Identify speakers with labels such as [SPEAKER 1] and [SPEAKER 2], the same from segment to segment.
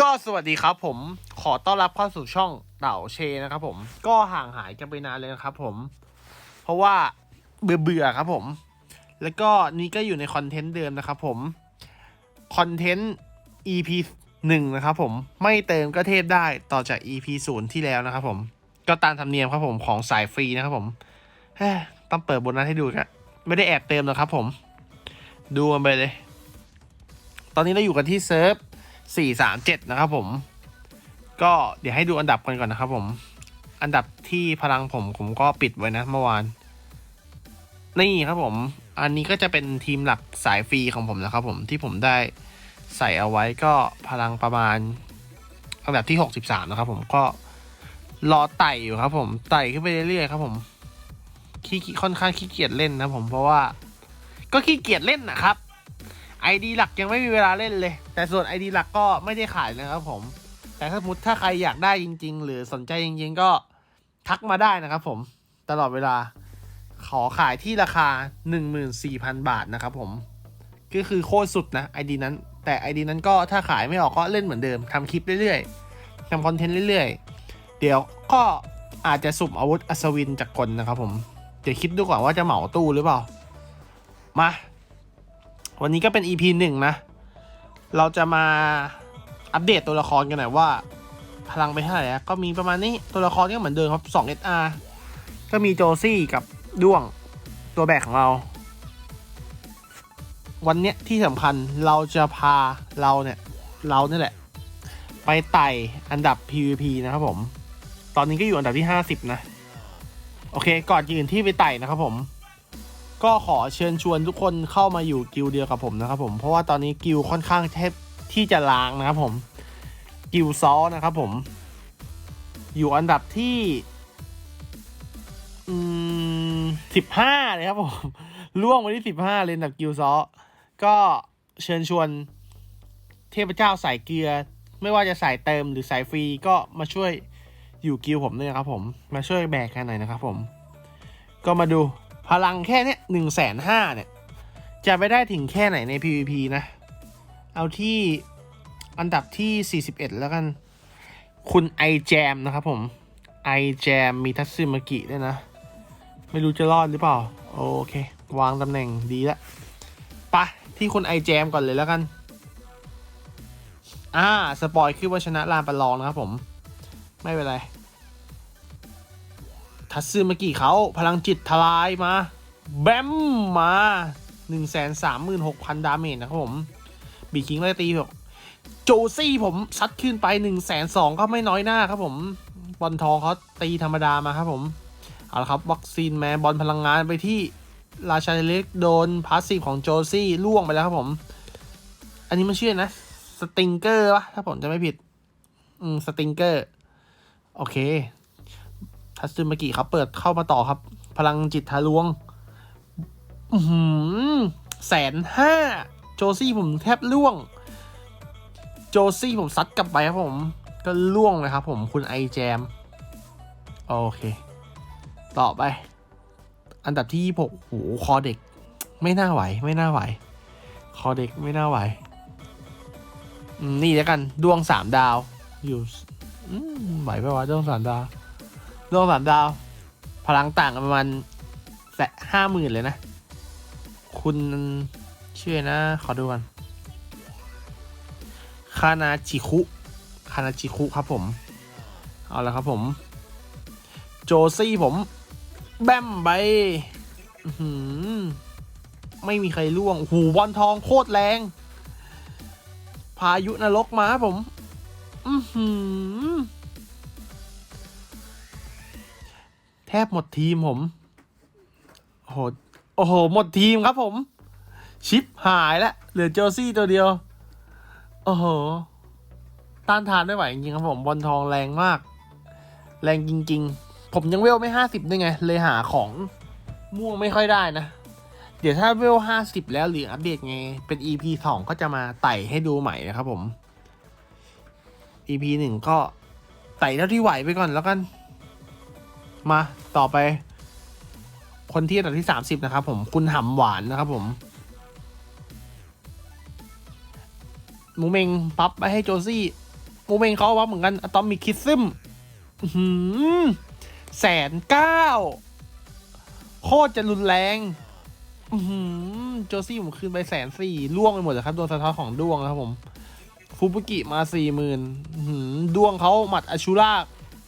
[SPEAKER 1] ก็สวัสดีครับผมขอต้อนรับเข้าสู่ช่องเต่าเชนะครับผมก็ห่างหายกันไปนานเลยนะครับผม เพราะว่าเบื่อเบื่อครับผม แล้วก็นี่ก็อยู่ในคอนเทนต์เดิมนะครับผมคอนเทนต์ EP หนึ่งนะครับผมไม่เติมก็เทพได้ต่อจาก EP ศูนย์ที่แล้วนะครับผมก็ตามธรรมเนียมครับผมของสายฟรีนะครับผมต้องเปิดบนัสให้ดูกันไม่ได้แอบเติมหรอกครับผม ดูกันไปเลย ตอนนี้เราอยู่กันที่เซิร์ฟ สี่สามเจ็ดนะครับผม ก็เดี๋ยวให้ดูอันดับกันก่อนนะครับ ผม อันดับที่พลังผมผมก็ปิดไว้นะเมื่อวาน นี่ครับผม อันนี้ก็จะเป็นทีมหลักสายฟรีของผมนะครับ ผมที่ผมได้ใส่เอาไว้ก็พลังประมาณอันดับที่หกสิบสามนะครับ ผมก็รอไต่อยู่ครับ ผมไต่ขึ้นไปเรื่อยๆครับ ผมขี้ค่อนข้างขี้เกียจเล่นนะผมเพราะว่า ก็ขี้เกียจเล่นนะครับ ไอดีหลักยังไม่มีเวลาเล่นเลย แต่ส่วนไอดีหลักก็ไม่ได้ขายนะครับผม แต่ถ้าสมมติถ้าใครอยากได้จริง ๆ หรือสนใจจริง ๆ ก็ทักมาได้นะครับผมตลอดเวลา ขอขายที่ราคา 14,000 บาทนะครับผมก็คือโคตรสุดนะไอดีนั้น แต่ไอดีนั้นก็ถ้าขายไม่ออกก็เล่นเหมือนเดิมทำคลิปเรื่อยๆทำคอนเทนต์เรื่อยๆ เดี๋ยวก็อาจจะสุ่มอาวุธอัศวินจากคนนะครับผม เดี๋ยวคิดดูก่อนว่าจะเหมาตู้หรือเปล่า มา วันนี้ก็เป็น EP หนึ่งนะ เราจะมาอัปเดตตัวละครกันหน่อยว่า พลังไปเท่าไหร่ก็มีประมาณนี้ตัวละครก็เหมือนเดิมครับ2 SR ก็มีโจซี่กับด้วงตัวแบกของเรา วันเนี้ยที่สำคัญเราจะพาเราเนี่ย เราเนี่ยแหละ ไปไต่อันดับ PVP นะครับผม ตอนนี้ก็อยู่อันดับที่ 50 นะ โอเค ก่อนยืนที่ไปไต่นะครับผม ก็ขอเชิญชวนทุกคนเข้ามาอยู่กิลด์เดียวกับผมนะครับผมเพราะว่าตอนนี้กิลด์ค่อนข้างแทบที่จะล้างนะครับผมกิลด์ซอนะครับผม อยู่อันดับที่อืมสิบห้าเลยครับผมล่วงไปที่สิบห้าเลยอันดับกิลด์ซอก็เชิญชวนเทพเจ้าสายเกลือ ไม่ว่าจะสายเติมหรือสายฟรีก็มาช่วยอยู่กิลด์ผมด้วยครับผมมาช่วยแบกกันหน่อยนะครับผม ก็มาดู พลังแค่เนี้ยหนึ่งแสนห้าเนี่ย จะไปได้ถึงแค่ไหนใน PVP นะ เอาที่อันดับที่ 41 แล้วกัน คุณไอแจมนะครับผมไอแจมมีทัตสึมากิด้วยนะ ไม่รู้จะรอดหรือเปล่า โอเค วางตำแหน่งดีละปะที่คุณไอแจมก่อนเลยแล้วกัน อ่า สปอยคือว่าชนะลานประลองนะครับผม ไม่เป็นไร ทัตซึมากิเขาพลังจิตทลายมา แบมมา 1 3 6 0 0 0 ดาเมจนะครับผม บีคิงไล่ตีแบบโจซี่ผมซัดขึ้นไป1นึ่งแสนสองก็ไม่น้อยหน้าครับผม บอลทองเขาตีธรรมดามาครับผม เอาละครับ วัคซีนแมนบอลพลังงานไปที่ราชาเล็กโดนพาสซีฟของโจซี่ล่วงไปแล้วครับผม อันนี้มันชื่อนะ สติงเกอร์วะถ้าผมจะไม่ผิด อืม สติงเกอร์ โอเค ทัตซึมากิครับ เปิดเข้ามาต่อครับ พลังจิตทะลวงอือหือแสนห้าโจซี่ผมแทบล่วง โจซี่ผมซัดกลับไปครับผม ก็ล่วงเลยครับผมคุณไอแจม โอเค ต่อไป อันดับที่หกโหคอเด็ก ไม่น่าไหว ไม่น่าไหว คอเด็กไม่น่าไหว นี่แล้วกันดวงสามดาว อยู่อืมไหวไหมวะดวงสามดาว ดวงสามดาว พลังต่างกันประมาณแสห้าหมื่นเลยนะ คุณชื่อนะ ขอดูกันคานาจิคุคานาจิคุครับผม เอาละครับผม โจซี่ผม แบมไปอื้อหือไม่มีใครล่วงหูบอลทองโคตรแรง พายุนรกมาครับผม อือหือ บหมดทีมผมโอ้โหโอ้โห หมดทีมครับผม ชิปหายแล้วเหลือเจลซี่ตัวเดียว โอ้โห ต้านทานไม่ไหวจริงๆครับผมบอลทองแรงมาก แรงจริง ๆ ผมยังเวลไม่ห้าสิบด้วยไง เลยหาของม่วงไม่ค่อยได้นะ เดี๋ยวถ้าเวลห้าสิบแล้วหรืออัปเดตไง เป็น EP สองก็จะมาไต่ให้ดูใหม่นะครับผม EP หนึ่งก็ไต่เท่าที่ไหวไปก่อนแล้วกัน มาต่อไป คนที่อันดับที่สามสิบนะครับผมคุณหำหวานนะครับผมหมูเมงปั๊บไปให้โจซี่โมเมนเขาเอาวับเหมือนกันอะตอมิคิดซึมแสนเก้าโคตรจะรุนแรงโจซี่ผมคืนไปแสนสี่ล่วงไปหมดเลยครับโดนสะท้อนของด้วงนะครับผมฟูบุกิมาสี่หมื่นด้วงเขาหมัดอาชูรา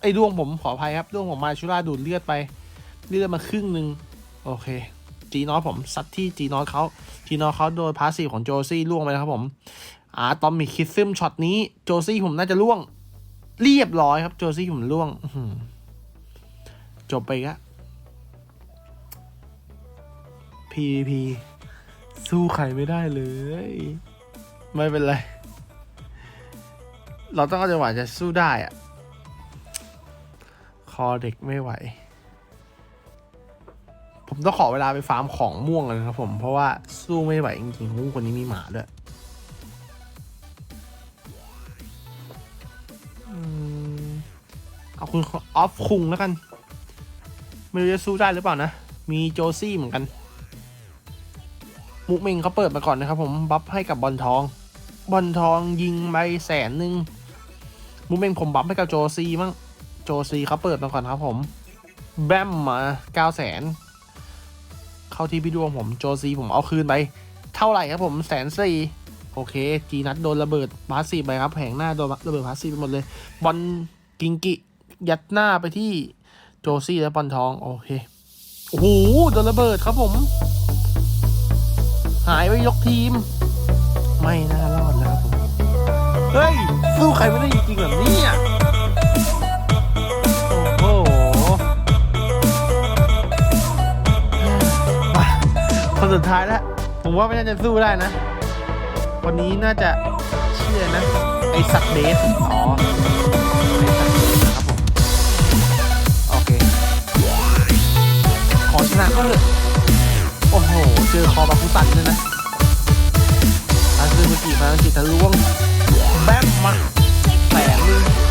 [SPEAKER 1] ไอ้ดวงผมขออภัยครับดวงผมมาชูราดูดเลือดไป เลือดมาครึ่งหนึ่งโอเคจีนอสผมซัดที่จีนอสเขาจีนอสเขาโดนพาสซีของโจซี่ล่วงไปแล้วครับผมอาตอมมีคิดซึมช็อตนี้โจซี่ผมน่าจะล่วง เรียบร้อยครับ โจซี่ผมล่วงจบไปกะ PVP สู้ใครไม่ได้เลย ไม่เป็นไร เราต้องเอาจังหวะจะสู้ได้อะ อเด็กไม่ไหว ผมต้องขอเวลาไปฟาร์มของม่วงเลยนะครับผม เพราะว่าสู้ไม่ไหวจริงๆหูคนนี้มีหมาด้วยเอาคุณออฟคุงแล้วกัน ไม่รู้จะสู้ได้หรือเปล่านะ มีโจซี่เหมือนกัน มุกเมงเขาเปิดมาก่อนนะครับผมบัฟให้กับบอลทอง บอลทองยิงไปแสนหนึ่งมุกเมงผมบัฟให้กับโจซีมั้ง โจซีเขาเปิดมาก่อนครับผม แบมมาเก้าแสนเข้าที่พี่ดวงผมโจซีผมเอาคืนไป เท่าไหร่ครับผมแสนสี่โอเค จีนัดโดนระเบิดพาสซีไปครับแผงหน้าโดนระเบิดพาสซีไปหมดเลย บอลกิงกิ ยัดหน้าไปที่โจซี่และบอลทอง โอเค โอ้โหโดนระเบิดครับผม หายไปยกทีม ไม่น่ารอดนะครับผม เฮ้ย สู้ใครไม่ได้จริงๆแบบนี้อะ คนสุดท้ายแล้ว ผมว่าไม่น่าจะสู้ได้นะ วันนี้น่าจะเชื่อนะ ไอสัตว์เบสอ๋อไอสัตว์เบสนะครับผม โอเค ขอชนะก็เถอะโอ้โห เจอคอบาคุตันด้วยนะอาซึเมื่อกี้พลังจิตทะลวง แบมมาแสนนึง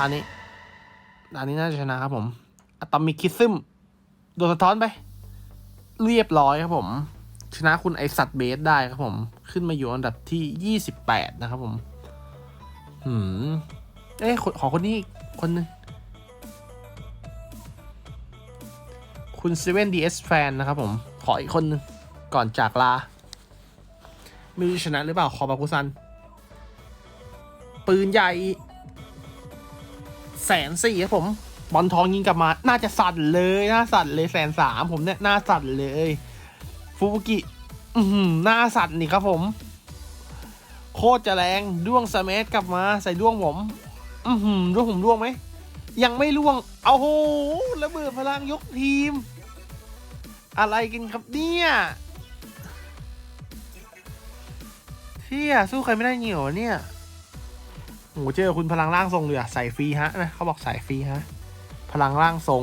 [SPEAKER 1] ตานี้ตานี้น่าจะชนะครับผมอะตอมิคิซึมโดนสะท้อนไป เรียบร้อยครับผม ชนะคุณไอสัตว์เบสได้ครับผม ขึ้นมาอยู่อันดับที่ยี่สิบแปดนะครับผม หืม เอ้ขอคนนี้คนนึงคุณเซเว่นดีเอสแฟนนะครับผม ขออีกคนหนึง ก่อนจากลา ไม่รู้ชนะหรือเปล่าขอบาคุซัน ปืนใหญ่ แสนสี่ครับผม บอลทองยิงกลับมา น่าจะสั่นเลยน่าสั่นเลยแสนสามผมเนี่ยหน้าสั่นเลยฟูบุกิอือหือหน้าสั่นนี่ครับผม โคตรจะแรงด้วงสเมธกลับมาใส่ด้วงผม อือหือด้วงผมด้วงไหมยังไม่ล่วง เอาโหระเบิดพลังยกทีม อะไรกันครับเนี่ยเที่ยสู้ใครไม่ได้เหนียวเนี่ย โอ้โหเจอคุณพลังร่างทรงเลยอะใส่ฟรีฮะนะเขาบอกใส่ฟรีฮะ พลังร่างทรง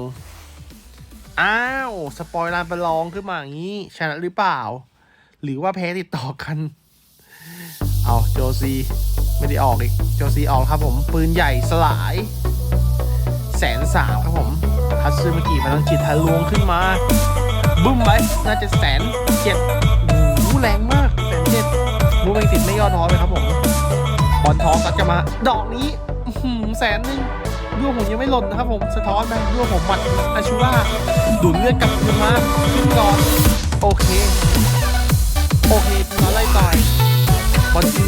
[SPEAKER 1] อ้าว สปอยลานประลองขึ้นมาอย่างนี้ ชนะหรือเปล่า หรือว่าแพ้ติดต่อกัน เอาโจซีไม่ได้ออกอีก โจซีออกครับผม ปืนใหญ่สลาย แสนสามครับผมคัตซึเมื่อกี้พลังจิตทะลวงขึ้นมา บึ้มไปน่าจะแสนเจ็ดโอ้แรงมากแสนเจ็ดมูเมงติดไม่ย่อท้อเลยครับผม บอลทองก็จะมาดอกนี้หือแสนหนึ่งด้วงผมยังไม่หล่นนะครับผมสะท้อนไปด้วงผมหมัดอาชูราดูดเลือดกลับคืนมาขึ้นก่อนโอเค โอเคมาไล่ต่อยบอลจีน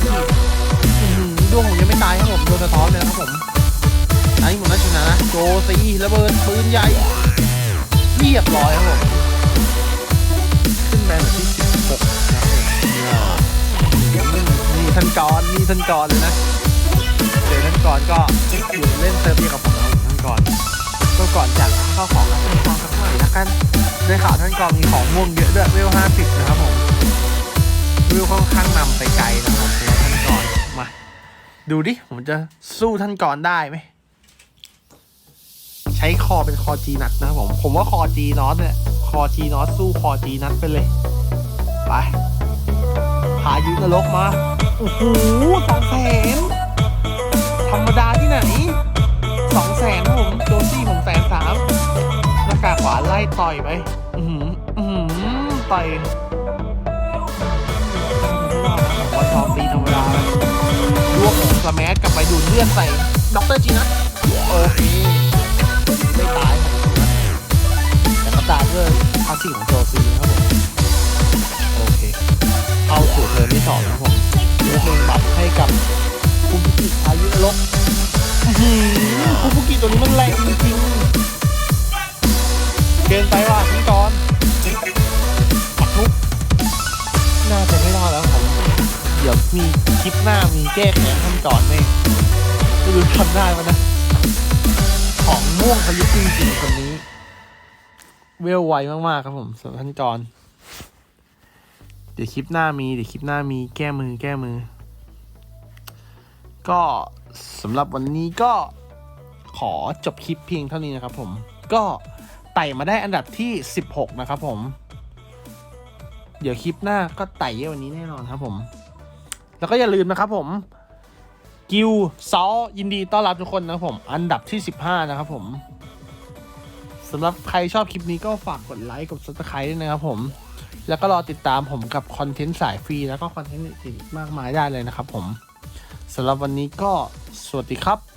[SPEAKER 1] ด้วงผมยังไม่ตายครับผมโดนสะท้อนเลยนะครับผมอันนี้ผมน่าชนะนะโจซีระเบิดปืนใหญ่เรียบร้อยครับผม ท่านกรเลยนะ เดี๋ยวท่านกรก็อยู่เล่นเซิร์ฟเดียวกับผมนะท่านกรก็ก่อนจากเข้าของแล้วท่านกรสักหน่อยละกันได้ข่าวท่านกรมีของม่วงเยอะด้วยเวลห้าสิบนะครับผมเวลค่อนข้างนำไปไกลนะครับท่านกรมา ดูดิ ผมจะสู้ท่านกรได้ไหมใช้คอเป็นคอจีนัดนะครับผม ผมว่าคอจีนอตเนี่ยคอจีนอตสู้คอจีนัดไปเลย ไปพายุนรกมา โอ้โหสองแสนธรรมดาที่ไหนสองแสนผมโดนที่ผมแสนสามหน้ากากขวาไล่ต่อยไปอือหืออือหือต่อยผมว่าจอมตีธรรมดาลวกของสแมักลับไปดูดเลือดใส่ด็อกเตอร์จีนะโอเคไม่ตายแต่ก็ตายด้วยพาสซีฟของโจซีนะครับผมโอเคเข้าสู่เทิร์นที่สองนะผม เองบัตรให้กับคุบุกิอายุนรกคุบุกิตัวนี้มันแรงจริงๆเกินไปว่ะพี่กรณ์ปักทุกน่าจะไม่รอดแล้วครับ เดี๋ยวมีคลิปหน้ามีแก้แค้นท่านก่อนแน่ไม่รู้ทำได้ไหมนะ ของม่วงพายุจริงๆคนนี้ เวลไวมากๆครับผมสำหรับท่านกรณ์ เดี๋ยวคลิปหน้ามีเดี๋ยวคลิปหน้ามีแก้มือแก้มือ ก็สำหรับวันนี้ก็ขอจบคลิปเพียงเท่านี้นะครับผม ก็ไต่มาได้อันดับที่ 16 นะครับผม เดี๋ยวคลิปหน้าก็ไต่เยอะวันนี้แน่นอนครับผม แล้วก็อย่าลืมนะครับผมกิวซอยินดีต้อนรับทุกคนนะครับผม อันดับที่ 15 นะครับผมสำหรับใครชอบคลิปนี้ก็ฝากกดไลค์กด subscribe ด้วยนะครับผม แล้วก็รอติดตามผมกับคอนเทนต์สายฟรี แล้วก็คอนเทนต์อื่นๆมากมายได้เลยนะครับผมสำหรับวันนี้ก็สวัสดีครับ